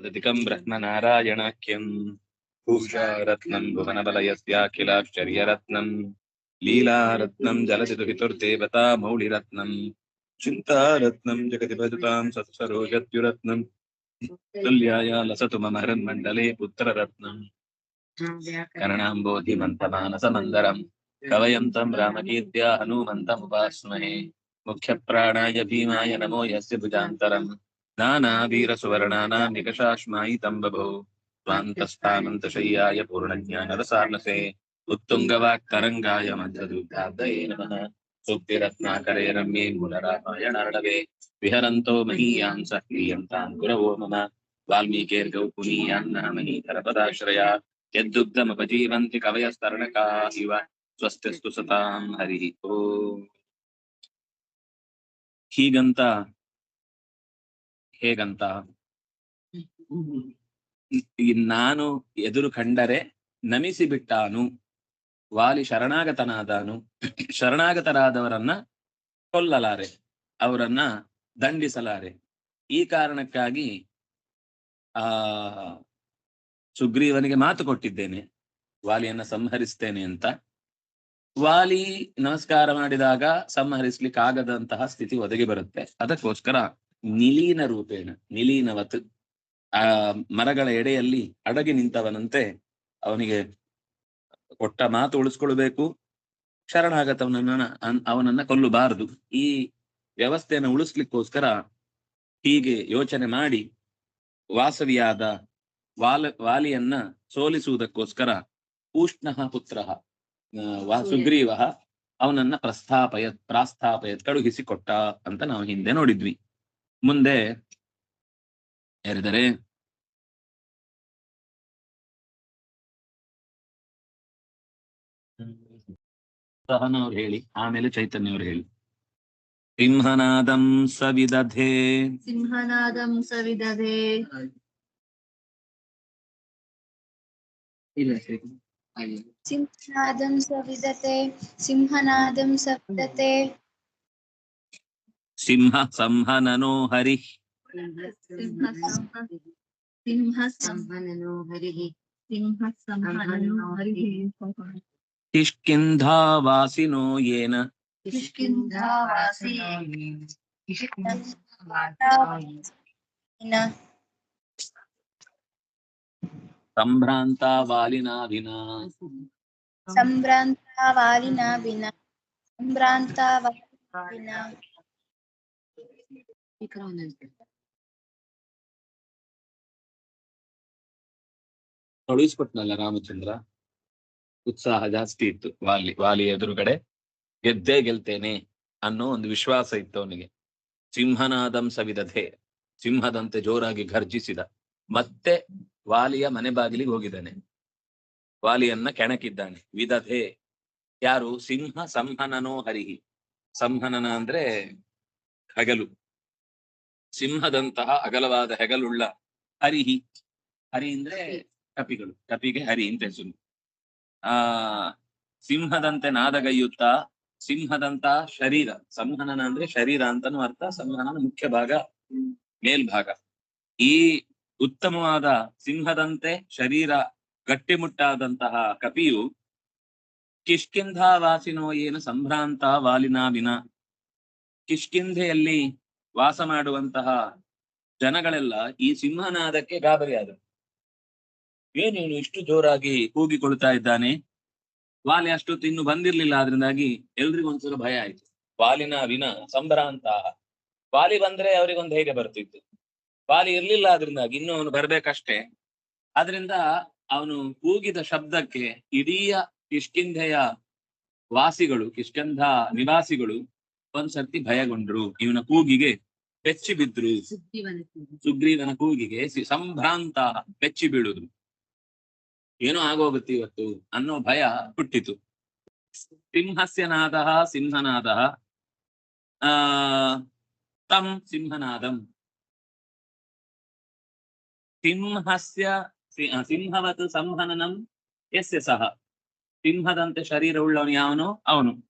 तदधिकं ब्रह्मनारायणाख्यं। भूषारत्नं भुवनवलयस्याखिलाश्चर्यरत्नं, लीलारत्नं जलसितुहितुर्देवता मौलिरत्नं जगति भजतां सत्सरोजत्युरत्नं तुल्याया लसतु मम हृन्मण्डले पुत्ररत्नं। कर्णाम्बोधिमन्तमानसमन्दरं कवयं तं रामकीर्त्या हनुमन्तमुपास्महे। मुख्यप्राणाय भीमाय नमो यस्य भुजान्तरम्। నానా వీర సువర్ణానా నికషాశ్మాయి తంబభౌ స్వాంతస్థానంతశయ్యాయ పూర్ణజ్ఞానరసార్ణసే. ఉత్తుంగవాక్తరంగాయ మధ్యదుగ్ధాబ్దయే నమ. సుక్తిరత్నాకరే రమ్యే మూలరామాయ నరణవే విహరంతో మహీయాన్ సహ్రీయంతాన్ గురవో మమ. వాల్మీకేర్ వాల్మీకేర్గౌ పునీయాన్నమహీధరపదాశ్రయా యద్దుగ్ధమపజీవంతి కవయస్తరణకా ఇవ స్వస్తిస్తు సతాం హరి ఓ. హీగంతా ಹೇಗಂತ? ನಾನು ಎದುರು ಕಂಡರೆ ನಮಿಸಿ ಬಿಟ್ಟಾನು ವಾಲಿ ಶರಣಾಗತನಾದಾನು ಶರಣಾಗತರಾದವರನ್ನ ಕೊಲ್ಲಲಾರೆ ಅವರನ್ನ ದಂಡಿಸಲಾರೆ. ಈ ಕಾರಣಕ್ಕಾಗಿ ಆ ಸುಗ್ರೀವನಿಗೆ ಮಾತು ಕೊಟ್ಟಿದ್ದೇನೆ ವಾಲಿಯನ್ನ ಸಂಹರಿಸ್ತೇನೆ ಅಂತ. ವಾಲಿ ನಮಸ್ಕಾರ ಮಾಡಿದಾಗ ಸಂಹರಿಸ್ಲಿಕ್ಕೆ ಆಗದಂತಹ ಸ್ಥಿತಿ ಒದಗಿ ಬರುತ್ತೆ. ಅದಕ್ಕೋಸ್ಕರ ನಿಲೀನ ರೂಪೇಣ ನಿಲೀನವತ್ ಆ ಮರಗಳ ಎಡೆಯಲ್ಲಿ ಅಡಗಿ ನಿಂತವನಂತೆ ಅವನಿಗೆ ಕೊಟ್ಟ ಮಾತು ಉಳಿಸ್ಕೊಳ್ಬೇಕು. ಶರಣಾಗತವನನ್ನ ಅವನನ್ನ ಕೊಲ್ಲಬಾರದು. ಈ ವ್ಯವಸ್ಥೆಯನ್ನು ಉಳಿಸ್ಲಿಕ್ಕೋಸ್ಕರ ಹೀಗೆ ಯೋಚನೆ ಮಾಡಿ ವಾಸವಿಯಾದ ವಾಲ ವಾಲಿಯನ್ನ ಸೋಲಿಸುವುದಕ್ಕೋಸ್ಕರ ಉಷ್ಣ ಪುತ್ರ ಸುಗ್ರೀವ ಅವನನ್ನ ಪ್ರಸ್ಥಾಪಯತ್ ಪ್ರಾಸ್ಥಾಪಯತ್ ಕಳುಹಿಸಿಕೊಟ್ಟ ಅಂತ ನಾವು ಹಿಂದೆ ನೋಡಿದ್ವಿ. ಮುಂದೆ ಯಾರಿದ್ದಾರೆ? ಸಹನ ಅವ್ರು ಹೇಳಿ ಆಮೇಲೆ ಚೈತನ್ಯ ಅವ್ರು ಹೇಳಿ. ಸಿಂಹನಾದಂ ಸವಿದಧೆ. ಸಿಂಹನಾದಂ ಸವಿದಧೆ. ಸಿಂಹನಾದಂ ಸವಿದತೆ ಸಿಂಹನಾದಂ ಸವಿದತೆ ಸಿಂಹ ಸಂಹನನೋ ಹರಿ ಸಿಂಹ ಸಂಹ ಸಿಂಹ ಸಂಹನನೋ ಹರಿಹಿ ಸಿಂಹ ಸಂಹನನೋ ಹರಿಹಿ ಕಿಷ್ಕಿಂಧಾವಾಸಿನೋ ಯೇನ ಕಿಷ್ಕಿಂಧಾವಾಸಿ ವಿನ ಕಳುಹಿಸ್ಕೊಟ್ನಲ್ಲ ರಾಮಚಂದ್ರ ಉತ್ಸಾಹ ಜಾಸ್ತಿ ಇತ್ತು ವಾಲಿ ವಾಲಿ ಎದುರುಗಡೆ. ಗೆದ್ದೇ ಗೆಲ್ತೇನೆ ಅನ್ನೋ ಒಂದು ವಿಶ್ವಾಸ ಇತ್ತು ಅವನಿಗೆ. ಸಿಂಹನಾದಂ ಸವಿದಧೆ, ಸಿಂಹದಂತೆ ಜೋರಾಗಿ ಘರ್ಜಿಸಿದ. ಮತ್ತೆ ವಾಲಿಯ ಮನೆ ಬಾಗಿಲಿಗೆ ಹೋಗಿದ್ದಾನೆ. ವಾಲಿಯನ್ನ ಕೆಣಕಿದ್ದಾನೆ. ವಿದಧೆ. ಯಾರು? ಸಿಂಹ ಸಂಹನನೋ ಹರಿಹಿ. ಸಂಹನನ ಅಂದ್ರೆ ಹಗಲು. ಸಿಂಹದಂತಹ ಅಗಲವಾದ ಹೆಗಲುಳ್ಳ ಹರಿಹಿ. ಹರಿ ಅಂದ್ರೆ ಕಪಿಗಳು ಕಪಿಗೆ ಹರಿ ಅಂತ ಹೆಸರು. ಆ ಸಿಂಹದಂತೆ ನಾದಗೈಯುತ್ತ ಸಿಂಹದಂತ ಶರೀರ. ಸಂಹನನ ಅಂದ್ರೆ ಶರೀರ ಅಂತನೂ ಅರ್ಥ. ಸಂಹನನ ಮುಖ್ಯ ಭಾಗ ಮೇಲ್ಭಾಗ. ಈ ಉತ್ತಮವಾದ ಸಿಂಹದಂತೆ ಶರೀರ ಗಟ್ಟಿಮುಟ್ಟಾದಂತಹ ಕಪಿಯು ಕಿಷ್ಕಿಂಧಾವಾಸಿನೋ ಏನು ಸಂಭ್ರಾಂತ ವಾಲಿನಾ ವಿನ ಕಿಷ್ಕಿಂಧೆಯಲ್ಲಿ ವಾಸ ಮಾಡುವಂತಹ ಜನಗಳೆಲ್ಲ ಈ ಸಿಂಹನಾದಕ್ಕೆ ಗಾಬರಿಯಾದರು. ಏನೇನು ಇಷ್ಟು ಜೋರಾಗಿ ಕೂಗಿಕೊಳ್ತಾ ಇದ್ದಾನೆ? ವಾಲಿ ಅಷ್ಟೊತ್ತು ಇನ್ನು ಬಂದಿರ್ಲಿಲ್ಲ ಅದರಿಂದಾಗಿ ಎಲ್ರಿಗೂ ಒಂದ್ಸಲ ಭಯ ಆಯ್ತು. ವಾಲಿನ ವಿನ ಸಂಭ್ರಾಂತ ವಾಲಿ ಬಂದ್ರೆ ಅವರಿಗೊಂದು ಹೇಗೆ ಬರ್ತಿತ್ತು. ವಾಲಿ ಇರ್ಲಿಲ್ಲ ಅದರಿಂದಾಗಿ ಇನ್ನು ಅವನು ಬರ್ಬೇಕಷ್ಟೇ. ಅದರಿಂದ ಅವನು ಕೂಗಿದ ಶಬ್ದಕ್ಕೆ ಇಡೀ ಕಿಷ್ಕಿಂಧೆಯ ವಾಸಿಗಳು ಕಿಷ್ಕಂಧ ನಿವಾಸಿಗಳು ಒಂದ್ಸರ್ತಿ ಭಯಗೊಂಡ್ರು. ಇವನ ಕೂಗಿಗೆ ಬೆಚ್ಚಿ ಬಿದ್ರು. ಸುಗ್ರೀವನ ಕೂಗಿಗೆ ಸಂಭ್ರಾಂತ ಬೆಚ್ಚಿ ಬೀಳುದು ಏನೋ ಆಗೋಗುತ್ತೆ ಇವತ್ತು ಅನ್ನೋ ಭಯ ಹುಟ್ಟಿತು. ಸಿಂಹಸ್ಯನಾದ ಸಿಂಹನಾದ ಆ, ತಂ ಸಿಂಹನಾದಂ. ಸಿಂಹಸ್ಯ ಸಿಂಹವತ್ ಸಂಹನನಂ ಯಸ್ಯ ಸಹ. ಸಿಂಹದಂತೆ ಶರೀರ ಉಳ್ಳವನು ಯಾವನು? ಅವನು.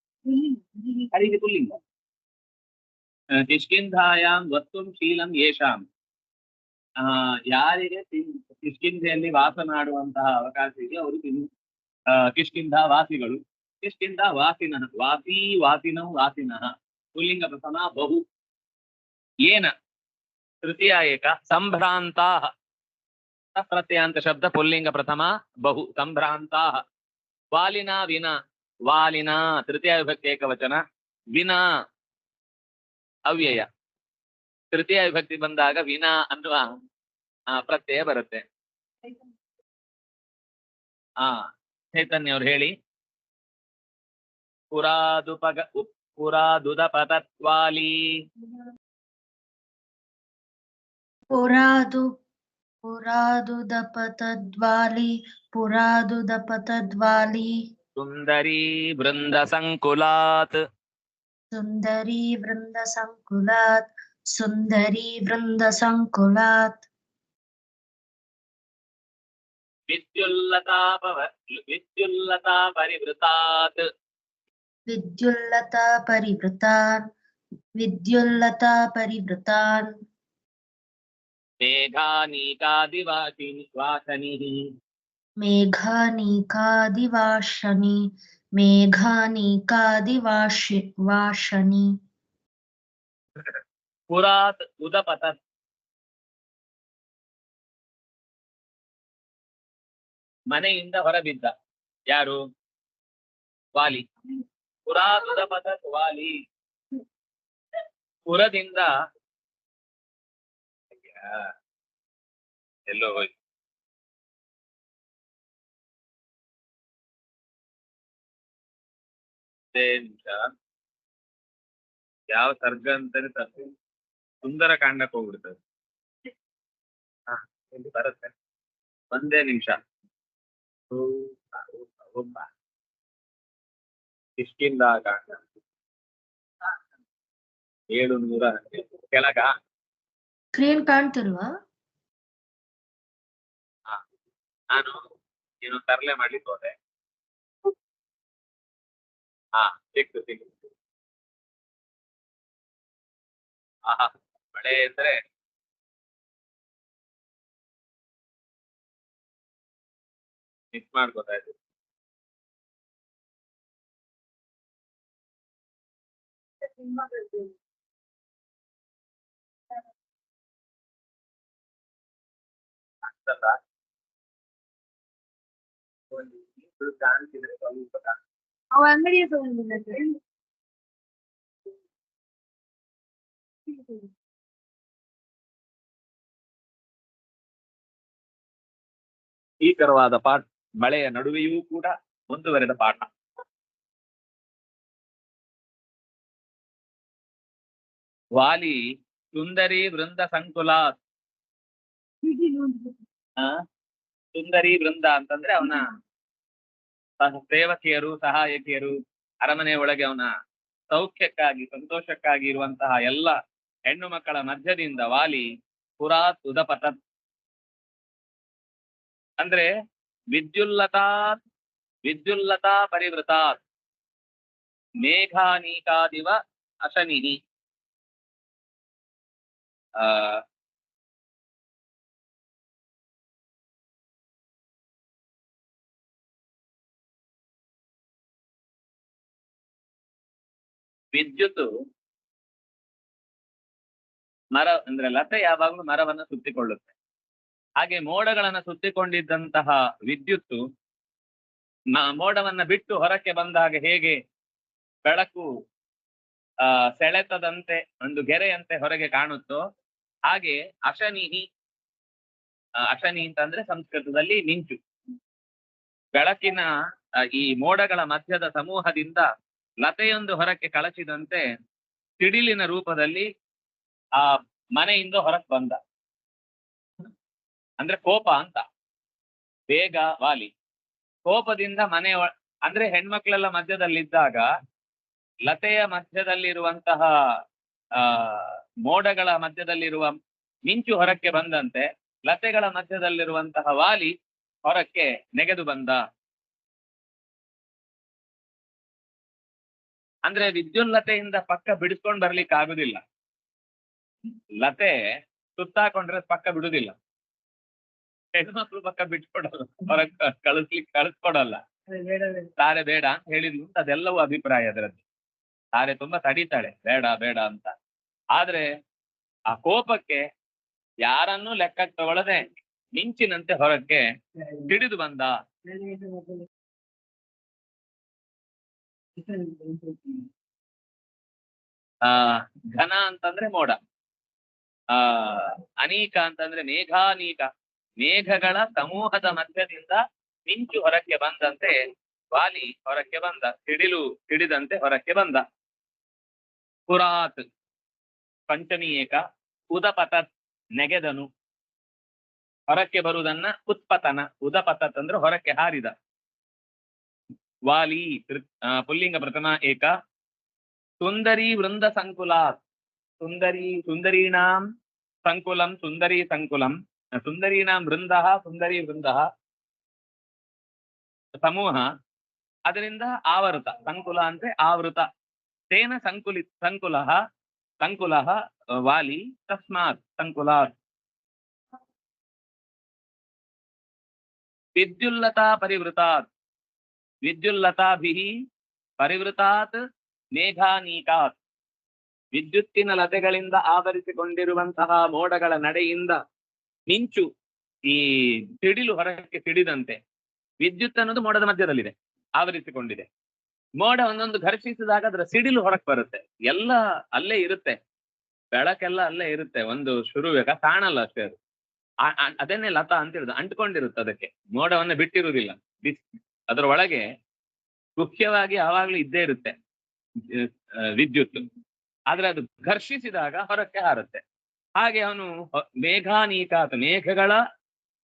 हरिः ಪುಲ್ಲಿಂಗ ಕಿಷ್ಕಿಂಧಾಯಾಮ್ ವಸ್ತುಂ ಶೀಲಂ ಯೇಷಾಂ ಯಾರಿಗೆ ಕಿಷ್ಕಿಂಧೆಯಲ್ಲಿ ವಾಸನಾಡುವಂತಹ ಅವಕಾಶ ಇದೆ ಅವರು ಕಿಷ್ಕಿಂಧ ವಾಸಿಗಳು ಕಿಷ್ಕಿಂಧ ವಾಸಿನಃ ವಾಸಿ ವಾಸಿನೌ ವಾಸಿನಃ ಪುಲ್ಲಿಂಗ ಪ್ರಥಮ ಬಹು ಏನ ತೃತೀಯ ಏಕ ಸಂಭ್ರಾಂತಾ ಪ್ರತ್ಯಯಾಂತ ಶಬ್ದ ಪುಲ್ಲಿಂಗ ಪ್ರಥಮ ಬಹು ಸಂಭ್ರಾಂತಾ ವಾಲಿನಾ ವಿನಾ ವಾಲಿನ ತೃತೀಯ ವಿಭಕ್ತಿ ಏಕವಚನ, ವಿನ ಅವ್ಯಯ. ತೃತೀಯ ವಿಭಕ್ತಿ ಬಂದಾಗ ವಿನ ಅನ್ನುವ ಪ್ರತ್ಯಯ ಬರುತ್ತೆ. ಆ, ಚೈತನ್ಯ ಅವ್ರು ಹೇಳಿ. ಪುರಾದುಪಗ ಪುರಾದುದಪತತ್ವಾಲಿ ಪುರಾದು ಪುರಾದುದಪತದ್ವಾಲಿ ಪುರಾದುದಪತದ್ವಾಲಿ ಸುಂದರಿ ಬೃಂದ ಸಂಕುಲಾತ್ ಸುಂದರಿ ವೃಂದ ಸಂಕುಲಾತ್ ಸುಂದರಿ ವೃಂದ ಸಂಕುಲಾತ್ ವಿದ್ಯುಲ್ಲತಾಪವ ವಿದ್ಯುಲ್ಲತಾ ಪರಿವೃತಾತ್ ವಿದ್ಯುಲ್ಲತಾ ಪರಿವೃತಾನ್ ವಿದ್ಯುಲ್ಲತಾ ಪರಿವೃತಾನ್ ಮೇಘಾನೀಕಾದಿವಾಸಿನಿ ವಾಸನಿಃ ಮೇಘಾನೀಕಾದಿವಾಶನಿ ಮೇಘಾನೀಕಾದಿವಾಶಿ ವಾಶನಿ ಪುರಾತ್ ಉದಪತತ್ ಮನೆಯಿಂದ ಹೊರಬಿದ್ದ ಯಾರು ವಾಲಿ ಪುರಾತ್ ಉದಪತತ್ ವಾಲಿ ಪುರದಿಂದ ಅಯ್ಯ, ಎಲ್ಲೋ ಹೋಯ್ತು ಒಂದೇ ನಿಮಿಷ. ಯಾವ ಸರ್ಗ ಅಂತಾನೆ ತಪ್ಪು ಸುಂದರ ಕಾಂಡಕ್ಕೆ ಹೋಗ್ಬಿಡ್ತದೆ. ಬರುತ್ತೆ. ಒಂದೇ ನಿಮಿಷ. ಕಿಷ್ಕಿಂದ ಕಾಂಡ. ಏಳು ನೂರ ಕೆಳಗ. ಸ್ಕ್ರೀನ್ ಕಾಣ್ತಿಲ್ವಾ? ನಾನು ಏನು ತರಲೆ ಮಾಡ್ಲಿಕ್ಕೆ ಹೋದೆ. ಸಿಕ್ತು ಸಿಕ್ತು ಆಹಾ ಮಳೆ ಅಂದ್ರೆ ಮಿಸ್ ಮಾಡ್ಕೋತಾ ಇದ್ದೆ ಅಷ್ಟಲ್ಲ ಒಂದು ಇದು ಕಾಣ್ತಿದ್ರೆ ಸ್ವಲ್ಪ ಕಾಣ್- ಅವ ಅಂಗಡಿಯ ತಗೊಂಡಿದ್ದಾರೆ ಭೀಕರವಾದ ಪಾಠ ಮಳೆಯ ನಡುವೆಯೂ ಕೂಡ ಮುಂದುವರೆದ ಪಾಠ ವಾಲಿ ಸುಂದರಿ ವೃಂದ ಸಂಕುಲ ಆ, ಸುಂದರಿ ವೃಂದ ಅಂತಂದ್ರೆ ಅವನ ಸೇವಕಿಯರು ಸಹಾಯಕಿಯರು, ಅರಮನೆ ಒಳಗೆ ಅವನ ಸೌಖ್ಯಕ್ಕಾಗಿ, ಸಂತೋಷಕ್ಕಾಗಿ ಇರುವಂತಹ ಎಲ್ಲ ಹೆಣ್ಣು ಮಕ್ಕಳ ಮಧ್ಯದಿಂದ ವಾಲಿ ಪುರಾ ಉದಪತತ್ ಅಂದ್ರೆ ವಿದ್ಯುಲ್ಲತಾ ವಿದ್ಯುಲ್ಲತಾ ಪರಿವೃತಾ. ಮೇಘಾನೀಕಾದಿವ ಅಶನಿಹಿ ಆ ವಿದ್ಯುತ್ ಮರ ಅಂದ್ರೆ ಲತೆ ಯಾವಾಗಲೂ ಮರವನ್ನು ಸುತ್ತಿಕೊಳ್ಳುತ್ತೆ. ಹಾಗೆ ಮೋಡಗಳನ್ನ ಸುತ್ತಿಕೊಂಡಿದ್ದಂತಹ ವಿದ್ಯುತ್ತು ಮ- ಮೋಡವನ್ನ ಬಿಟ್ಟು ಹೊರಕ್ಕೆ ಬಂದಾಗ ಹೇಗೆ ಬೆಳಕು, ಆ, ಸೆಳೆತದಂತೆ ಒಂದು ಗೆರೆಯಂತೆ ಹೊರಗೆ ಕಾಣುತ್ತೋ ಹಾಗೆ ಅಶನಿಹಿ ಅಶನಿ ಅಂತಂದ್ರೆ ಸಂಸ್ಕೃತದಲ್ಲಿ ಮಿಂಚು. ಬೆಳಕಿನ ಈ ಮೋಡಗಳ ಮಧ್ಯದ ಸಮೂಹದಿಂದ ಲತೆಯೊಂದು ಹೊರಕ್ಕೆ ಕಳಚಿದಂತೆ ಸಿಡಿಲಿನ ರೂಪದಲ್ಲಿ ಆ ಮನೆಯಿಂದ ಹೊರಕ್ ಬಂದ. ಅಂದ್ರೆ ಕೋಪ ಅಂತ. ಬೇಗ ವಾಲಿ. ಕೋಪದಿಂದ ಮನೆ ಅಂದ್ರೆ ಹೆಣ್ಮಕ್ಳೆಲ್ಲ ಮಧ್ಯದಲ್ಲಿದ್ದಾಗ ಲತೆಯ ಮಧ್ಯದಲ್ಲಿರುವಂತಹ, ಆ, ಮೋಡಗಳ ಮಧ್ಯದಲ್ಲಿರುವ ಮಿಂಚು ಹೊರಕ್ಕೆ ಬಂದಂತೆ ಲತೆಗಳ ಮಧ್ಯದಲ್ಲಿರುವಂತಹ ವಾಲಿ ಹೊರಕ್ಕೆ ನೆಗೆದು ಬಂದ. ಅಂದ್ರೆ ವಿದ್ಯುನ್ಲತೆಯಿಂದ ಪಕ್ಕ ಬಿಡಿಸ್ಕೊಂಡ್ ಬರ್ಲಿಕ್ಕೆ ಆಗುದಿಲ್ಲ. ಲತೆ ಸುತ್ತಾಕೊಂಡ್ರೆ ಪಕ್ಕ ಬಿಡುದಿಲ್ಲ. ಹೆಣ್ಮಕ್ಳು ಪಕ್ಕ ಬಿಟ್ಕೊಡಲ್ಲ ಹೊರಗ್ ಕಳಿಸ್ಲಿಕ್ಕೆ ಕಳಿಸ್ಕೊಡಲ್ಲ. ತಾರೆ ಬೇಡ ಅಂತ ಹೇಳಿದ್ಲು ಅಂತ ಅದೆಲ್ಲವೂ ಅಭಿಪ್ರಾಯ ಅದರದ್ದು. ತಾರೆ ತುಂಬಾ ತಡೀತಾಳೆ ಬೇಡ ಬೇಡ ಅಂತ. ಆದ್ರೆ ಆ ಕೋಪಕ್ಕೆ ಯಾರನ್ನೂ ಲೆಕ್ಕಕ್ಕೆ ತಗೊಳ್ಳದೆ ಮಿಂಚಿನಂತೆ ಹೊರಕ್ಕೆ ಹಿಡಿದು ಬಂದ ಆ, ಘನ ಅಂತಂದ್ರೆ ಮೋಡ. ಆ, ಅನೀಕ ಅಂತಂದ್ರೆ ಮೇಘಾನೀಕ. ಮೇಘಗಳ ಸಮೂಹದ ಮಧ್ಯದಿಂದ ಮಿಂಚು ಹೊರಕ್ಕೆ ಬಂದಂತೆ ವಾಲಿ ಹೊರಕ್ಕೆ ಬಂದ ಸಿಡಿಲು ಸಿಡಿದಂತೆ ಹೊರಕ್ಕೆ ಬಂದ. ಪುರಾತ್ ಪಂಚಮಿ ಏಕ ಉದಪತತ್ ನೆಗೆದನು. ಹೊರಕ್ಕೆ ಬರುವುದನ್ನ ಉತ್ಪತನ, ಉದಪತತ್ ಅಂದ್ರೆ ಹೊರಕ್ಕೆ ಹಾರಿದ. ವಾಲಿ ತೃ- ಆ, ಪುಲ್ಲಿಂಗ ಪ್ರಥಮ ಏಕ ಸುಂದರಿ ವೃಂದ ಸಂಕುಲಾತ್ ಸುಂದರಿ ಸುಂದರೀಣಾಂ ಸಂಕುಲಂ ಸುಂದರಿ ಸಂಕುಲಂ ಸುಂದರೀಣಾಂ ವೃಂದ ಸುಂದರಿ ವೃಂದ ಸಮೂಹ ಅದರಿಂದ ಆವೃತ ಸಂಕುಲ ಅಂದ್ರೆ ಆವೃತ ತೇನ ಸಂಕುಲಿ ಸಂಕುಲ ಸಂಕುಲ ವಾಲಿ ತಸ್ಮಾತ್ ಸಂಕುಲಾತ್ ವಿದ್ಯುಲ್ಲತಾ ಪರಿವೃತಾತ್ ವಿದ್ಯುಲ್ಲತಾಭಿಃ ಪರಿವೃತಾತ್ ಮೇಘಾನೀಕಾತ್. ವಿದ್ಯುತ್ತಿನ ಲತೆಗಳಿಂದ ಆವರಿಸಿಕೊಂಡಿರುವಂತಹ ಮೋಡಗಳ ನಡೆಯಿಂದ ಮಿಂಚು ಈ ಸಿಡಿಲು ಹೊರಕ್ಕೆ ಸಿಡಿದಂತೆ ವಿದ್ಯುತ್ ಅನ್ನೋದು ಮೋಡದ ಮಧ್ಯದಲ್ಲಿದೆ, ಆವರಿಸಿಕೊಂಡಿದೆ. ಮೋಡ ಒಂದೊಂದು ಘರ್ಷಿಸಿದಾಗ ಅದರ ಸಿಡಿಲು ಹೊರಕ್ಕೆ ಬರುತ್ತೆ, ಎಲ್ಲ ಅಲ್ಲೇ ಇರುತ್ತೆ, ಬೆಳಕೆಲ್ಲ ಅಲ್ಲೇ ಇರುತ್ತೆ, ಒಂದು ಶುರುವೇಗ ಕಾಣಲ್ಲ ಅಷ್ಟೇ ಅದು. ಅದನ್ನೇ ಲತಾ ಅಂತ ಹೇಳುದು, ಅಂಟ್ಕೊಂಡಿರುತ್ತೆ ಅದಕ್ಕೆ, ಮೋಡವನ್ನ ಬಿಟ್ಟಿರುವುದಿಲ್ಲ ಅದರ ಒಳಗೆ ಮುಖ್ಯವಾಗಿ ಯಾವಾಗ್ಲೂ ಇದ್ದೇ ಇರುತ್ತೆ ವಿದ್ಯುತ್. ಆದ್ರೆ ಅದು ಘರ್ಷಿಸಿದಾಗ ಹೊರಕ್ಕೆ ಹಾರುತ್ತೆ. ಹಾಗೆ ಅವನು ಮೇಘಾನೀಕಾತ ಮೇಘಗಳ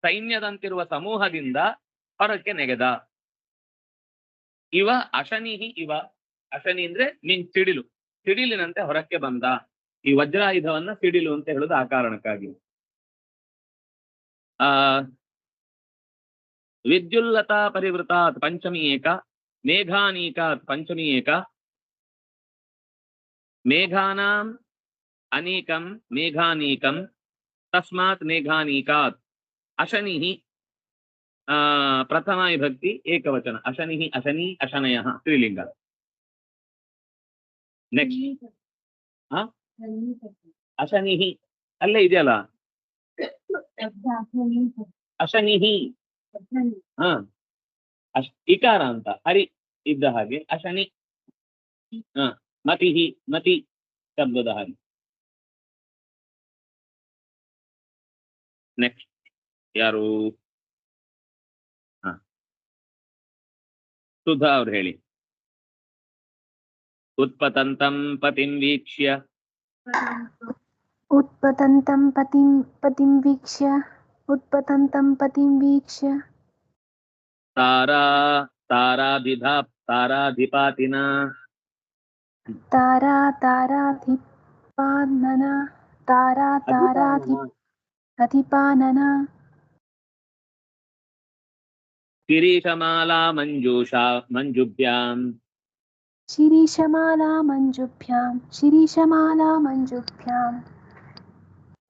ಸೈನ್ಯದಂತಿರುವ ಸಮೂಹದಿಂದ ಹೊರಕ್ಕೆ ನೆಗೆದ. ಇವ ಅಶನಿಹಿ ಇವ. ಅಶನಿ ಅಂದ್ರೆ ನಿನ್ ಸಿಡಿಲು. ಸಿಡಿಲಿನಂತೆ ಹೊರಕ್ಕೆ ಬಂದ. ಈ ವಜ್ರಾಯುಧವನ್ನ ಸಿಡಿಲು ಅಂತ ಹೇಳುದು ಆ ಕಾರಣಕ್ಕಾಗಿ. ಆ ವಿದ್ಯುಲ್ಲತಾ ಪರಿವೃತಾತ್ ಪಂಚಮಿ ಏಕ ಮೇಘಾನೀಕಾತ್ ಪಂಚಮಿ ಏಕ ಮೇಘಾನಾಂ ಅನೀಕಂ ಮೇಘಾನೀಕಂ ತಸ್ಮಾತ್ ಮೇಘಾನೀಕಾತ್ ಅಶನಿಃ ಆ ಪ್ರಥಮ ವಿಭಕ್ತಿ ಏಕವಚನ ಅಶನಿಃ ಅಶನಿ ಅಶನಯಃ ಸ್ತ್ರೀಲಿಂಗ ನೆಕ್ಸ್ಟ್ ಅಶನಿಹಿ ಅಲ್ಲೇ ಇದೆಯಲ್ಲ ಅಶನಿಹಿ ಹ ಅಶ್ ಇಕಾರ ಅಂತ ಹರಿ ಇದ್ದ ಹಾಗೆ ಅಶನಿ ಹ ಮತಿಹಿ ಮತಿ ಶಬ್ದದ ಹಾಗೆ ನೆಕ್ಸ್ಟ್ ಯಾರು ಹ ಸುಧಾ ಅವ್ರು ಹೇಳಿ ಉತ್ಪತಂತಂ ಪತಿಂ ವೀಕ್ಷ್ಯ उत्पतन्तं पतिं पतिं वीक्ष्य उत्पतन्तं पतिं वीक्ष्य। तारा ताराभिधा ताराधिपातिना। तारा ताराधिपानना तारा ताराधि अधिपानना। शिरीषमाला मञ्जूषा मञ्जुभ्याम् शिरीषमाला मञ्जुभ्यां शिरीषमाला मञ्जुभ्याम्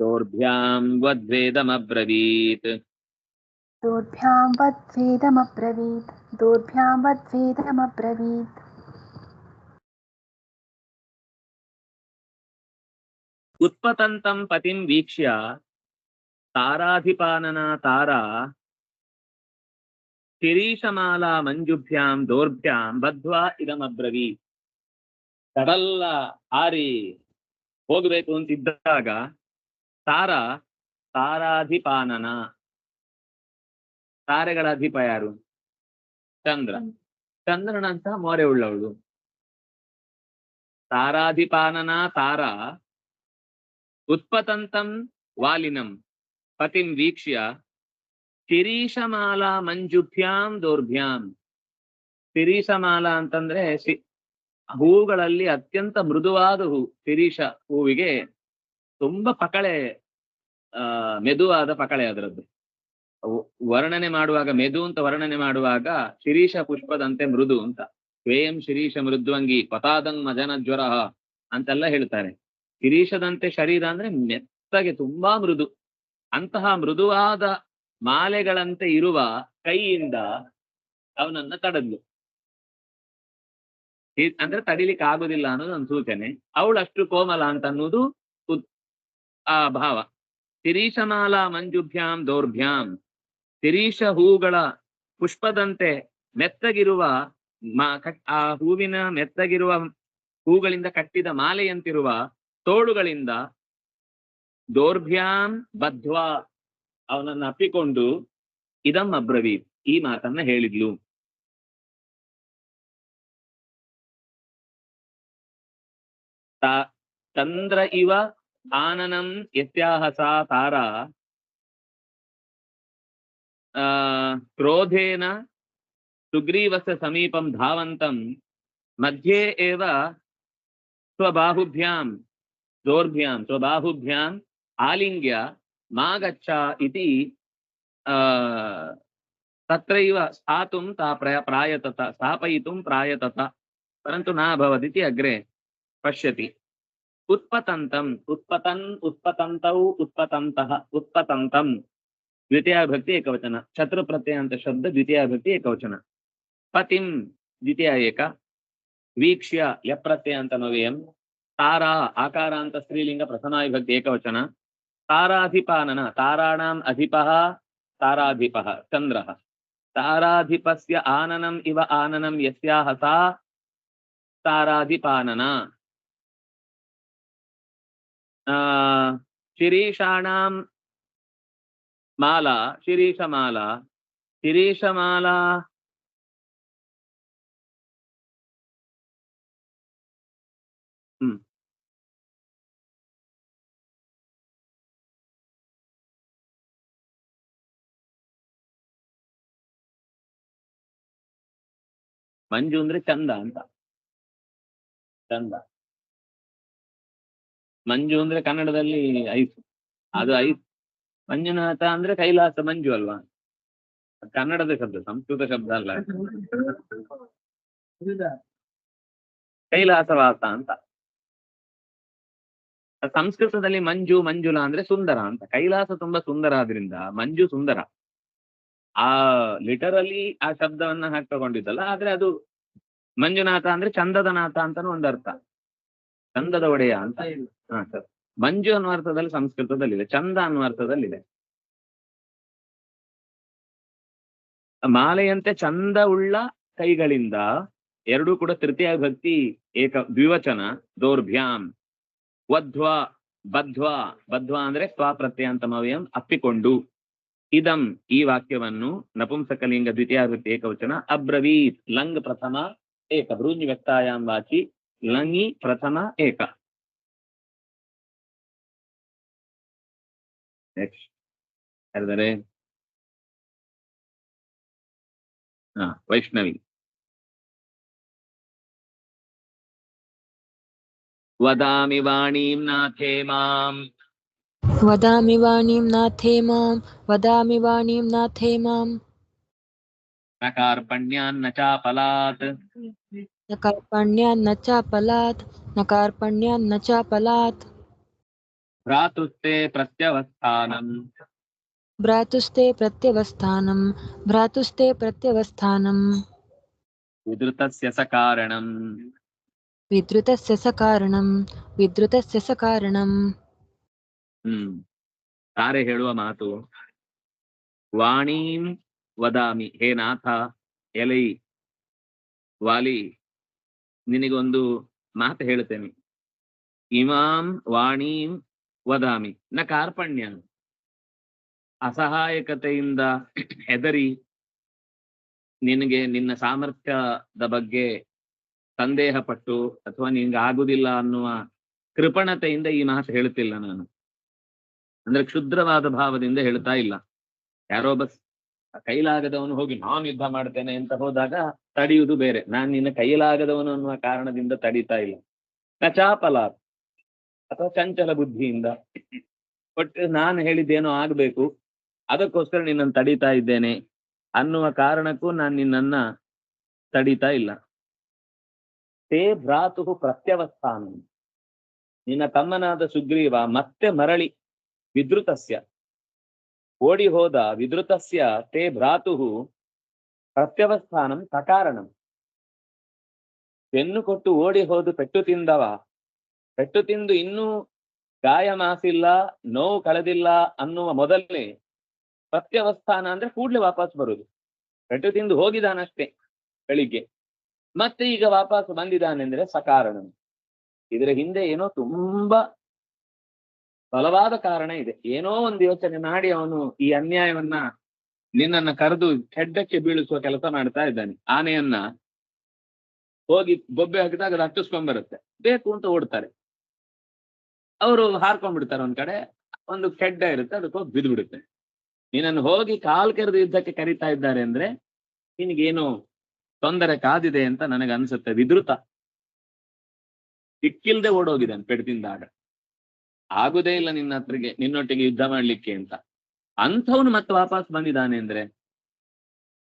दोर्भ्यां वद्वेदमब्रवीत् दोर्भ्यां वद्वेदमब्रवीत् दोर्भ्यां वद्वेदमब्रवीत् उत्पतन्तं पतिं वीक्ष्य ताराधिपानना तारा ಶಿರೀಷಮಾಲಾ ಮಂಜುಭ್ಯಾಂ ದೌರ್ಭ್ಯಾಂ ಬದ್ಧ್ವಾ ಇದಮಬ್ರವೀತ್ ಕಡಲ್ಲ ಹಾರಿ ಹೋಗ್ಬೇಕು ಅಂತಿದ್ದಾಗ ತಾರ ತಾರಾಧಿಪಾನನ. ತಾರೆಗಳ ಅಧಿಪ ಯಾರು? ಚಂದ್ರ. ಚಂದ್ರನಂತ ಮೋರೆ ಉಳ್ಳವಳು ತಾರಾಧಿಪಾನನ ತಾರ ಉತ್ಪತಂತಂ ವಾಲಿನಂ ಪತಿಂ ವೀಕ್ಷ್ಯ ಶಿರೀಷಮಾಲಾ ಮಂಜುಭ್ಯಾಂ ದೋರ್ಭ್ಯಾಂ. ಶಿರೀಷಮಾಲಾ ಅಂತಂದ್ರೆ ಸಿ ಹೂಗಳಲ್ಲಿ ಅತ್ಯಂತ ಮೃದುವಾದ ಹೂ ಶಿರೀಷ ಹೂವಿಗೆ ತುಂಬಾ ಪಕಳೆ, ಆ, ಮೆದುವಾದ ಪಕಳೆ ಅದರದ್ದು. ವರ್ಣನೆ ಮಾಡುವಾಗ, ಮೆದು ಅಂತ ವರ್ಣನೆ ಮಾಡುವಾಗ ಶಿರೀಷ ಪುಷ್ಪದಂತೆ ಮೃದು ಅಂತ. ವೇಯಂ ಶಿರೀಷ ಮೃದ್ವಂಗಿ ಪತಾದಂಗ್ ಮಜನ ಜ್ವರ ಅಂತೆಲ್ಲ ಹೇಳ್ತಾರೆ. ಶಿರೀಷದಂತೆ ಶರೀರ ಅಂದ್ರೆ ಮೆತ್ತಗೆ ತುಂಬಾ ಮೃದು. ಅಂತಹ ಮೃದುವಾದ ಮಾಲೆಗಳಂತೆ ಇರುವ ಕೈಯಿಂದ ಅವನನ್ನ ತಡದ್ಲು. ಅಂದ್ರೆ ತಡಿಲಿಕ್ಕೆ ಆಗುದಿಲ್ಲ ಅನ್ನೋದು ಒಂದು ಸೂಚನೆ. ಅವಳಷ್ಟು ಕೋಮಲ ಅಂತ ಅನ್ನೋದು ಆ ಭಾವ ತಿರೀಶಮಾಲಾ ಮಂಜುಭ್ಯಾಂ ದೌರ್ಭ್ಯಾಂ. ತಿರೀಶ ಹೂಗಳ ಪುಷ್ಪದಂತೆ ಮೆತ್ತಗಿರುವ ಆ ಹೂವಿನ ಮೆತ್ತಗಿರುವ ಹೂಗಳಿಂದ ಕಟ್ಟಿದ ಮಾಲೆಯಂತಿರುವ ತೋಳುಗಳಿಂದ ದೌರ್ಭ್ಯಾಂ ಬದ್ವಾ ಅವನನ್ನು ಅಪ್ಪಿಕೊಂಡು ಇದಂ ಅಬ್ರವೀತ್ ಈ ಮಾತನ್ನ ಹೇಳಿದ್ಲು. ತಂದ್ರ ಇವ आननं यस्याः सा तारा। क्रोधेन सुग्रीवस्य समीपं धावन्तं। मध्ये एव जोर्भ्यां स्वबाहुभ्याम् आलिङ्ग्य मा गच्छ इति तत्रैव प्राय, प्रायतत, स्थापयितुं प्रायतत, परन्तु न अग्रे पश्यति। ಅಗ್ರೆ ಪಶ್ಯತಿ ಉತ್ಪತಂತಂ ಉತ್ಪತನ್ ಉತ್ಪತಂತೌ ಉತ್ಪತಂತಃ ಉತ್ಪತಂತಂ ದ್ವಿತೀಯ ಭಕ್ತಿ ಏಕವಚನ ಶತ್ರು ಪ್ರತ್ಯಯ ಅಂತ ಶಬ್ದ ದ್ವಿತೀಯ ಭಕ್ತಿ ಏಕವಚನ ಪತಿಂ ದ್ವಿತೀಯ ಏಕ ವೀಕ್ಷ್ಯ ಯಪ್ರತ್ಯಯ ಅಂತ ನವ್ಯಂ ತಾರಾ ಆಕಾರ ಅಂತ ಸ್ತ್ರೀಲಿಂಗ ಪ್ರಥಮ ವಿಭಕ್ತಿ ಏಕವಚನ ತಾರಾಧಿಪಾನನ ತಾರಾಣಾಂ ಅಧಿಪಃ ತಾರಾಧಿಪಃ ಚಂದ್ರಃ ತಾರಾಧಿಪಸ್ಯ ಆನನಂ ಇವ ಆನನಂ ಯಸ್ಯಾಹ ಸಾ ತಾರಾಧಿಪಾನನ ಆ ಶಿರೀಷಾಣಾಂ ಮಾಲಾ ಶಿರೀಷಮಾಲಾ ಶಿರೀಷಮಾಲಾ ಹ್ಮ್ ಮಂಜು ಅಂದ್ರೆ ಚಂದ ಅಂತ ಚಂದ ಮಂಜು ಅಂದ್ರೆ ಕನ್ನಡದಲ್ಲಿ ಐಸು. ಅದು ಐಸ್. ಮಂಜುನಾಥ ಅಂದ್ರೆ ಕೈಲಾಸ ಮಂಜು ಅಲ್ವಾ? ಕನ್ನಡದ ಶಬ್ದ ಸಂಸ್ಕೃತ ಶಬ್ದ ಅಲ್ಲ. ಕೈಲಾಸವಾಸ ಅಂತ. ಸಂಸ್ಕೃತದಲ್ಲಿ ಮಂಜು ಮಂಜುಲ ಅಂದ್ರೆ ಸುಂದರ ಅಂತ. ಕೈಲಾಸ ತುಂಬಾ ಸುಂದರ ಆದ್ರಿಂದ ಮಂಜು ಸುಂದರ. ಆ ಲಿಟರಲಿ ಆ ಶಬ್ದವನ್ನ ಹಾಕಿ ತಗೊಂಡಿದ್ದಲ್ಲ ಆದ್ರೆ ಅದು ಮಂಜುನಾಥ ಅಂದ್ರೆ ಚಂದದನಾಥ ಅಂತಾನು ಒಂದು ಅರ್ಥ ಚಂದದ ಒಡೆಯ ಅಂತ ಮಂಜು ಅನ್ನುವ ಅರ್ಥದಲ್ಲಿ ಸಂಸ್ಕೃತದಲ್ಲಿದೆ. ಚಂದ ಅನ್ನುವ ಅರ್ಥದಲ್ಲಿದೆ. ಮಾಲೆಯಂತೆ ಚಂದ ಉಳ್ಳ ಕೈಗಳಿಂದ ಎರಡೂ ಕೂಡ ತೃತೀಯ ಭಕ್ತಿ ಏಕ ದ್ವಿವಚನ, ದೋರ್ಭ್ಯಾಂ, ವಧ್ವ, ಬಧ್ವ ಬಧ್ವ ಅಂದ್ರೆ ಸ್ವಪ್ರತ್ಯಯ ಅಂತ ಮವ್ಯಂ ಅಪ್ಪಿಕೊಂಡು. ಇದಂ ಈ ವಾಕ್ಯವನ್ನು ನಪುಂಸಕಲಿಂಗ ದ್ವಿತೀಯ ಭಕ್ತಿ ಏಕವಚನ ಅಬ್ರವೀತ್ ಲಂಗ್ ಪ್ರಥಮ ಏಕ ಭ್ರೂಂಜಿ ವ್ಯಕ್ತಾಯಾಂ ವಾಚಿ लंगी प्रथमा एक। वैष्णवी ah, वदामि वाणीं नाथे माम्। वदामि वाणीं नाथे माँ वदामि वाणीं नाथे माम्। न चापलात्। न कार्पण्यान्न चापलात् ಭ್ರಾತೃಸ್ತೆ ಪ್ರತ್ಯವಸ್ಥಾನಂ भ्रातुस्ते प्रत्यवस्थानं भ्रातुस्ते प्रत्यवस्थानं ವಿಧೃತಸ್ಯ ಸ ಕಾರಣಂ विद्रुतस्य सकारणं विद्रुतस्य सकारणं ಹ್ಮ್ ತಾರೆ ಹೇಳುವ ಮಾತು ವಾಣೀಂ ವದಾಮಿ ಹೇ ನಾಥ ಎಲೈ ವಾಲಿ ನಿನಗೊಂದು ಮಾತು ಹೇಳ್ತೇನೆ ಇಮಾಂ ವಾಣೀಂ ವದಾಮಿ. ನ ಕಾರ್ಪಣ್ಯ. ಅಸಹಾಯಕತೆಯಿಂದ ಹೆದರಿ ನಿನಗೆ ನಿನ್ನ ಸಾಮರ್ಥ್ಯದ ಬಗ್ಗೆ ಸಂದೇಹ ಪಟ್ಟು ಅಥವಾ ನಿನ್ಗೆ ಆಗುದಿಲ್ಲ ಅನ್ನುವ ಕೃಪಣತೆಯಿಂದ ಈ ಮಾತು ಹೇಳುತ್ತಿಲ್ಲ ನಾನು. ಅಂದ್ರೆ ಕ್ಷುದ್ರವಾದ ಭಾವದಿಂದ ಹೇಳ್ತಾ ಇಲ್ಲ. ಯಾರೋ ಬಸ್ ಕೈಲಾಗದವನು ಹೋಗಿ, ನಾನು ಯುದ್ಧ ಮಾಡ್ತೇನೆ ಅಂತ ಹೋದಾಗ ತಡೆಯುವುದು ಬೇರೆ. ನಾನು ನಿನ್ನ ಕೈಲಾಗದವನು ಅನ್ನುವ ಕಾರಣದಿಂದ ತಡೀತಾ ಇಲ್ಲ. ಕಚಾಪಲ ಅಥವಾ ಚಂಚಲ ಬುದ್ಧಿಯಿಂದ. ಒಟ್ಟು ನಾನು ಹೇಳಿದ್ದೇನೋ ಆಗ್ಬೇಕು. ಅದಕ್ಕೋಸ್ಕರ ನಿನ್ನನ್ನು ತಡೀತಾ ಇದ್ದೇನೆ ಅನ್ನುವ ಕಾರಣಕ್ಕೂ ನಾನು ನಿನ್ನನ್ನ ತಡೀತಾ ಇಲ್ಲ. ತೇ ಭ್ರಾತು ಪ್ರತ್ಯವಸ್ಥಾನ ನಿನ್ನ ತಮ್ಮನಾದ ಸುಗ್ರೀವ ಮತ್ತೆ ಮರಳಿ ವಿದ್ರುತಸ್ಯ. ಓಡಿ ಹೋದ ವಿದ್ರುತಸ್ಯ ತೇ ಭ್ರಾತು ಪ್ರತ್ಯವಸ್ಥಾನಂ ಸಕಾರಣಂ. ಬೆನ್ನು ಕೊಟ್ಟು ಓಡಿ ಹೋದು ಪೆಟ್ಟು ತಿಂದವ. ಪೆಟ್ಟು ತಿಂದು ಇನ್ನೂ ಗಾಯ ಮಾಸಿಲ್ಲ ನೋವು ಕಳೆದಿಲ್ಲ ಅನ್ನುವ ಮೊದಲೇ ಪ್ರತ್ಯವಸ್ಥಾನ ಅಂದ್ರೆ ಕೂಡ್ಲೆ ವಾಪಸ್ ಬರುದು. ಪೆಟ್ಟು ತಿಂದು ಹೋಗಿದಾನಷ್ಟೇ ಬೆಳಿಗ್ಗೆ. ಮತ್ತೆ ಈಗ ವಾಪಸ್ ಬಂದಿದಾನೆಂದ್ರೆ ಸಕಾರಣ. ಇದರ ಹಿಂದೆ ಏನೋ ತುಂಬಾ ಬಲವಾದ ಕಾರಣ ಇದೆ. ಏನೋ ಒಂದು ಯೋಚನೆ ಮಾಡಿ ಅವನು ಈ ಅನ್ಯಾಯವನ್ನ ನಿನ್ನನ್ನ ಕರೆದು ಹೆಡ್ಡಕ್ಕೆ ಬೀಳಿಸುವ ಕೆಲಸ ಮಾಡ್ತಾ ಇದ್ದಾನೆ. ಆನೆಯನ್ನ ಹೋಗಿ ಬೊಬ್ಬೆ ಹಾಕಿದಾಗ ಅದು ಹತ್ತಿಸ್ಕೊಂಡ್ ಬರುತ್ತೆ. ಬೇಕು ಅಂತ ಓಡ್ತಾರೆ. ಅವರು ಹಾರ್ಕೊಂಡ್ಬಿಡ್ತಾರೆ ಒಂದ್ ಕಡೆ. ಒಂದು ಕೆಡ್ಡ ಇರುತ್ತೆ, ಅದಕ್ಕೆ ಹೋಗಿ ಬಿದ್ದು ಬಿಡುತ್ತೆ ನಿನ್ನನ್ನು ಹೋಗಿ ಕಾಲ್ ಕೆರೆದು ಯುದ್ಧಕ್ಕೆ ಕರೀತಾ ಇದ್ದಾರೆ ಅಂದ್ರೆ ನಿನಗೇನು ತೊಂದರೆ ಕಾದಿದೆ ಅಂತ ನನಗೆ ಅನ್ಸುತ್ತೆ ವಿದ್ರುತ ಸಿಕ್ಕಿಲ್ದೆ ಓಡೋಗಿದ್ದಾನೆ ಪೆಡ್ತಿಂದಾಗ ಆಗುದೇ ಇಲ್ಲ ನಿನ್ನ ಹತ್ರಗೆ, ನಿನ್ನೊಟ್ಟಿಗೆ ಯುದ್ಧ ಮಾಡ್ಲಿಕ್ಕೆ ಅಂತ. ಅಂಥವನು ಮತ್ತೆ ವಾಪಸ್ ಬಂದಿದ್ದಾನೆ ಅಂದ್ರೆ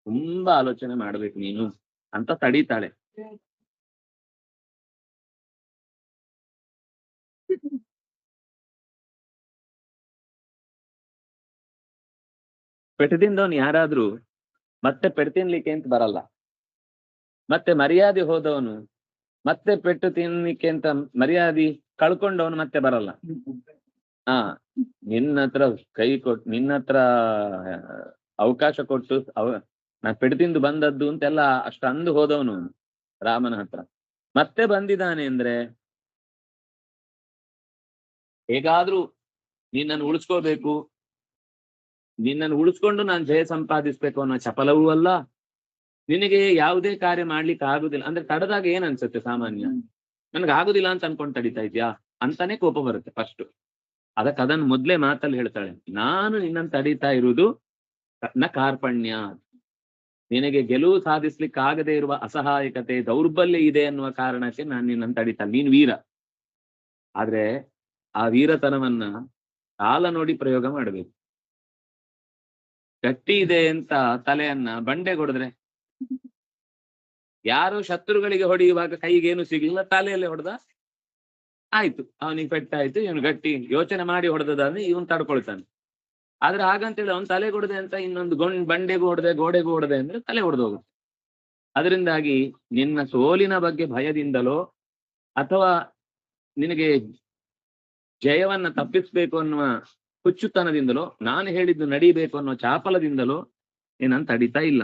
ತುಂಬಾ ಆಲೋಚನೆ ಮಾಡ್ಬೇಕು ನೀನು ಅಂತ ತಡೀತಾಳೆ. ಪೆಟದಿಂದವನು ಯಾರಾದ್ರೂ ಮತ್ತೆ ಪೆಟ್ಟು ತಿನ್ಲಿಕ್ಕೆ ಅಂತ ಬರಲ್ಲ. ಮತ್ತೆ ಮರ್ಯಾದೆ ಹೋದವನು, ಮತ್ತೆ ಪೆಟ್ಟು ತಿನ್ಲಿಕ್ಕೆ ಅಂತ ಮರ್ಯಾದೆ ಕಳ್ಕೊಂಡವನು ಮತ್ತೆ ಬರಲ್ಲ. ಹಾ ನಿನ್ನ ಹತ್ರ ಕೈ ಕೊಟ್ಟು ನಿನ್ನ ಹತ್ರ ಅವಕಾಶ ಕೊಟ್ಟು ಅವ ನಾ ಪೆಟ್ಟು ತಿಂದು ಬಂದದ್ದು ಅಂತೆಲ್ಲ ಅಷ್ಟು ಅಂದು ಹೋದವನು ರಾಮನ ಹತ್ರ. ಮತ್ತೆ ಬಂದಿದ್ದಾನೆ ಅಂದ್ರೆ ಹೇಗಾದ್ರೂ ನಿನ್ನನ್ನು ಉಳಿಸ್ಕೋಬೇಕು. ನಿನ್ನನ್ನು ಉಳಿಸ್ಕೊಂಡು ನಾನು ಜಯ ಸಂಪಾದಿಸ್ಬೇಕು ಅನ್ನೋ ಚಪಲವೂ ಅಲ್ಲ. ನಿನಗೆ ಯಾವುದೇ ಕಾರ್ಯ ಮಾಡ್ಲಿಕ್ಕೆ ಆಗುದಿಲ್ಲ. ಅಂದ್ರೆ ತಡದಾಗ ಏನ್ ಅನ್ಸುತ್ತೆ ಸಾಮಾನ್ಯ? ನನ್ಗೆ ಆಗುದಿಲ್ಲ ಅಂತ ಅನ್ಕೊಂಡ್ ತಡಿತಾ ಇದ್ಯಾ ಅಂತಾನೆ ಕೋಪ ಬರುತ್ತೆ ಫಸ್ಟ್ ಅದಕ್ಕೆ ಅದನ್ನ ಮೊದ್ಲೇ ಮಾತಲ್ಲಿ ಹೇಳ್ತಾಳೆ, ನಾನು ನಿನ್ನನ್ನು ತಡೀತಾ ಇರುವುದು ನ ಕಾರ್ಪಣ್ಯ. ನಿನಗೆ ಗೆಲುವು ಸಾಧಿಸ್ಲಿಕ್ಕೆ ಆಗದೆ ಇರುವ ಅಸಹಾಯಕತೆ ದೌರ್ಬಲ್ಯ ಇದೆ ಅನ್ನುವ ಕಾರಣಕ್ಕೆ ನಾನು ನಿನ್ನನ್ನು ತಡೀತಾ ನೀನ್ ವೀರ. ಆದ್ರೆ ಆ ವೀರತನವನ್ನ ಕಾಲ ನೋಡಿ ಪ್ರಯೋಗ ಮಾಡಬೇಕು. ಗಟ್ಟಿ ಇದೆ ಅಂತ ತಲೆಯನ್ನ ಬಂಡೆ ಹೊಡೆದ್ರೆ ಯಾರು ಶತ್ರುಗಳಿಗೆ ಹೊಡೆಯುವಾಗ ಕೈಗೇನು ಸಿಗ್ಲಿಲ್ಲ, ತಲೆಯಲ್ಲೇ ಹೊಡೆದ? ಆಯ್ತು. ಅವನಿಗೆ ಪೆಟ್ಟಾಯ್ತು ಇವನು ಗಟ್ಟಿ ಯೋಚನೆ ಮಾಡಿ ಹೊಡೆದದಾದ್ರೆ ಇವನು ತಡ್ಕೊಳ್ತಾನೆ. ಆದ್ರೆ ಹಾಗಂತೇಳಿ ಅವ್ನು ತಲೆ ಹೊಡೆದೆ ಅಂತ ಇನ್ನೊಂದು ಗೊಂಡ್ ಬಂಡೆಗೂ ಹೊಡೆದೆ, ಗೋಡೆಗೂ ಹೊಡೆದೆ ಅಂದ್ರೆ ತಲೆ ಹೊಡೆದು ಹೋಗುತ್ತೆ. ಅದರಿಂದಾಗಿ ನಿನ್ನ ಸೋಲಿನ ಬಗ್ಗೆ ಭಯದಿಂದಲೋ ಅಥವಾ ನಿನಗೆ ಜಯವನ್ನ ತಪ್ಪಿಸ್ಬೇಕು ಅನ್ನುವ ಹುಚ್ಚುತನದಿಂದಲೋ, ನಾನು ಹೇಳಿದ್ದು ನಡೀಬೇಕು ಅನ್ನೋ ಚಾಪಲದಿಂದಲೋ ಏನಂತ ತಡಿತಾ ಇಲ್ಲ.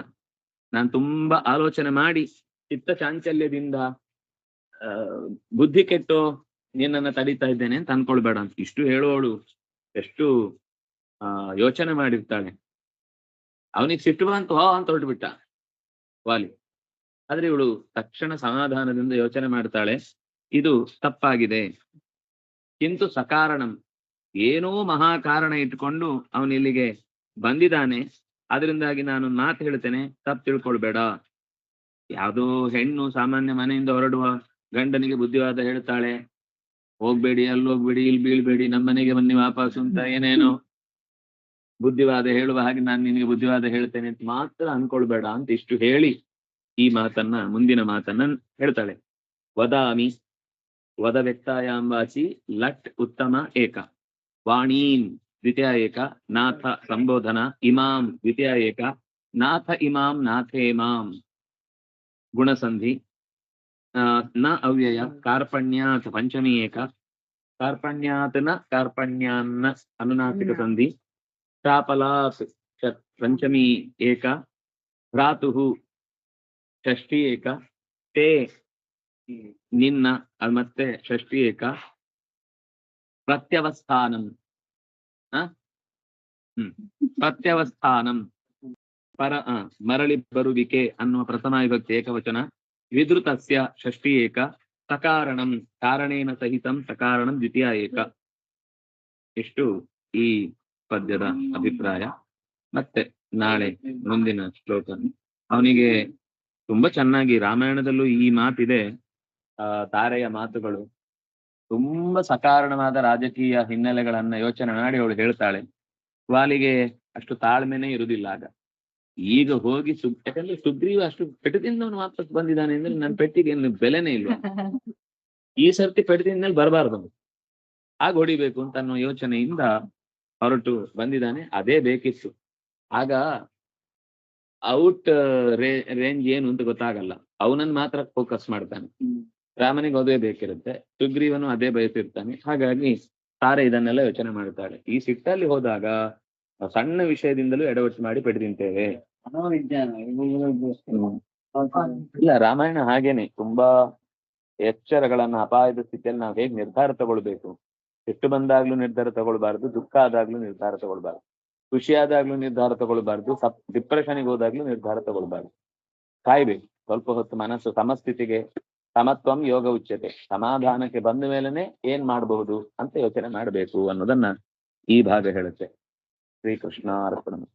ನಾನು ತುಂಬಾ ಆಲೋಚನೆ ಮಾಡಿ ಚಿತ್ತ ಚಾಂಚಲ್ಯದಿಂದ ಬುದ್ಧಿ ಕೆಟ್ಟು ನಿನ್ನನ್ನ ತಡಿತಾ ಇದ್ದೇನೆ ಅಂತ ಅನ್ಕೊಳ್ಬೇಡ ಅಂತ. ಇಷ್ಟು ಹೇಳುವವಳು ಎಷ್ಟು, ಆ, ಯೋಚನೆ ಮಾಡಿರ್ತಾಳೆ. ಅವನಿಗೆ ಸಿಟ್ಟು ಬಂತು ಹೋ ಅಂತ ಹೊರಟುಬಿಟ್ಟ. ವಾಲಿ. ಆದ್ರೆ ಇವಳು ತಕ್ಷಣ ಸಮಾಧಾನದಿಂದ ಯೋಚನೆ ಮಾಡ್ತಾಳೆ. ಇದು ತಪ್ಪಾಗಿದೆ. ಕಿಂತು ಸಕಾರಣಂ. ಏನೋ ಮಹಾ ಕಾರಣ ಇಟ್ಕೊಂಡು ಅವನು ಇಲ್ಲಿಗೆ ಬಂದಿದ್ದಾನೆ. ಅದರಿಂದಾಗಿ ನಾನು ಮಾತು ಹೇಳ್ತೇನೆ, ತಪ್ಪು ತಿಳ್ಕೊಳ್ಬೇಡ. ಯಾವುದೋ ಹೆಣ್ಣು ಸಾಮಾನ್ಯ ಮನೆಯಿಂದ ಹೊರಡುವ ಗಂಡನಿಗೆ ಬುದ್ಧಿವಾದ ಹೇಳ್ತಾಳೆ. ಹೋಗ್ಬೇಡಿ ಅಲ್ಲಿ ಹೋಗ್ಬೇಡಿ ಇಲ್ಲಿ ಬೀಳ್ಬೇಡಿ ನಮ್ಮನೆಗೆ ಬನ್ನಿ ವಾಪಸ್ ಅಂತ ಏನೇನೋ ಬುದ್ಧಿವಾದ ಹೇಳುವ ಹಾಗೆ ನಾನು ನಿನಗೆ ಬುದ್ಧಿವಾದ ಹೇಳ್ತೇನೆ ಅಂತ ಮಾತ್ರ ಅನ್ಕೊಳ್ಬೇಡ ಅಂತ ಇಷ್ಟು ಹೇಳಿ ಈ ಮಾತನ್ನ, ಮುಂದಿನ ಮಾತನ್ನ ಹೇಳ್ತಾಳೆ. ವದಾಮಿ ವದ ವ್ಯಕ್ತಾಯ ವಾಚಿ ಲಟ್ ಉತ್ತಮ ಏಕ. ವಾಣೀನ್ ದ್ವಿತೀಯ ಏಕ. ನಾಥ ಸಂಬೋಧನ ಇಮಾಂ ದ್ವಿತೀಯ ಏಕ. ನಾಥ ಇಮಾಂ ನಾಥೇಮಾಂ ಗುಣಸಂಧಿ ನ ಅವ್ಯಯ ಕಾರ್ಪಣ್ಯಾತ್ ಪಂಚಮಿ ಏಕ. ಕಾರ್ಪಣ್ಯಾತ್ನ ಕಾರ್ಪಣ್ಯಾನ್ನ ಅನುನಾಸಿಕ ಸಂಧಿ. ಚಾಪಲಾತ್ ಪಂಚಮಿ ಏಕ. ಭ್ರಾತುಃ ಷಷ್ಠಿ ಏಕ. ತೇ ನಿನ್ನ ಮತ್ತೆ ಷಷ್ಠಿ ಏಕ. ಪ್ರತ್ಯವಸ್ಥಾನಂ. ಪ್ರತ್ಯವಸ್ಥಾನಂ. ಪರ ಮರಳಿ ಬರುವಿಕೆ ಅನ್ನುವ ಪ್ರಥಮ ವಿಭಕ್ತಿ ಏಕವಚನ. ವಿಧೃತಸ್ಯ ಷಷ್ಠಿ ಏಕ ಸಕಾರಣಂ ಕಾರಣೇನ ಸಹಿತಂ ಸಕಾರಣಂ ದ್ವಿತೀಯ ಏಕ ಇಷ್ಟು ಈ ಪದ್ಯದ ಅಭಿಪ್ರಾಯ. ಮತ್ತೆ ನಾಳೆ ಮುಂದಿನ ಶ್ಲೋಕ. ಅವನಿಗೆ ತುಂಬಾ ಚೆನ್ನಾಗಿ ರಾಮಾಯಣದಲ್ಲೂ ಈ ಮಾತಿದೆ. ಆ, ತಾರೆಯ ಮಾತುಗಳು. ತುಂಬಾ ಸಕಾರಣವಾದ ರಾಜಕೀಯ ಹಿನ್ನೆಲೆಗಳನ್ನ ಯೋಚನೆ ಮಾಡಿ ಅವಳು ಹೇಳ್ತಾಳೆ. ವಾಲಿಗೆ ಅಷ್ಟು ತಾಳ್ಮೆನೇ ಇರುವುದಿಲ್ಲ ಆಗ. ಈಗ ಹೋಗಿ ಸು ಯಾಕಂದ್ರೆ ಸುಗ್ರೀವ ಅಷ್ಟು ಪೆಟ್ಟದಿಂದ ಅವನು ವಾಪಸ್ ಬಂದಿದ್ದಾನೆ ಅಂದ್ರೆ ನನ್ನ ಪೆಟ್ಟಿಗೆ ಏನು ಬೆಲೆನೇ ಇಲ್ಲ. ಈ ಸರ್ತಿ ಪೆಟ್ಟದಿಂದ ಬರಬಾರ್ದು. ಆಗ ಹೊಡಿಬೇಕು ಅಂತ ಅನ್ನೋ ಯೋಚನೆಯಿಂದ ಹೊರಟು ಬಂದಿದ್ದಾನೆ. ಅದೇ ಬೇಕಿತ್ತು. ಆಗ ಔಟ್ ರೇಂಜ್ ಏನು ಅಂತ ಗೊತ್ತಾಗಲ್ಲ. ಅವನನ್ನ ಮಾತ್ರ ಫೋಕಸ್ ಮಾಡ್ತಾನೆ. ರಾಮನಿಗೆ ಅದೇ ಬೇಕಿರುತ್ತೆ. ಸುಗ್ರೀವನು ಅದೇ ಬಯಸಿರ್ತಾನೆ. ಹಾಗಾಗಿ ತಾರೆ ಇದನ್ನೆಲ್ಲ ಯೋಚನೆ ಮಾಡುತ್ತಾಳೆ ಈ ಸಿಟ್ಟಲ್ಲಿ ಹೋದಾಗ ಸಣ್ಣ ವಿಷಯದಿಂದಲೂ ಎಡವಟ್ಟು ಮಾಡಿ ಪೆಟ್ಟು ತಿಂತೇವೆ. ಇಲ್ಲ ರಾಮಾಯಣ ಹಾಗೇನೆ. ತುಂಬಾ ಎಚ್ಚರಗಳನ್ನ ಅಪಾಯದ ಸ್ಥಿತಿಯಲ್ಲಿ ನಾವು ಹೇಗೆ ನಿರ್ಧಾರ ತಗೊಳ್ಬೇಕು? ಸಿಟ್ಟು ಬಂದಾಗ್ಲೂ ನಿರ್ಧಾರ ತಗೊಳ್ಬಾರ್ದು ದುಃಖ ಆದಾಗ್ಲೂ ನಿರ್ಧಾರ ತಗೊಳ್ಬಾರ್ದು ಖುಷಿ ಆದಾಗ್ಲೂ ನಿರ್ಧಾರ ತಗೊಳ್ಬಾರ್ದು ಸಪ್ ಡಿಪ್ರೆಷನ್ಗೆ ಹೋದಾಗ್ಲೂ ನಿರ್ಧಾರ ತಗೊಳ್ಬಾರ್ದು. ಕಾಯ್ಬೇಕು. ಸ್ವಲ್ಪ ಹೊತ್ತು ಮನಸ್ಸು ಸಮಸ್ಥಿತಿಗೆ ಸಮತ್ವಂ ಯೋಗ ಉಚ್ಯತೆ. ಸಮಾಧಾನಕ್ಕೆ ಬಂದ ಮೇಲೆನೆ ಏನ್ ಮಾಡಬಹುದು ಅಂತ ಯೋಚನೆ ಮಾಡಬೇಕು ಅನ್ನೋದನ್ನ ಈ ಭಾಗ ಹೇಳುತ್ತೆ. ஸ்ரீ கிருஷ்ணா அர்ப்பணம்.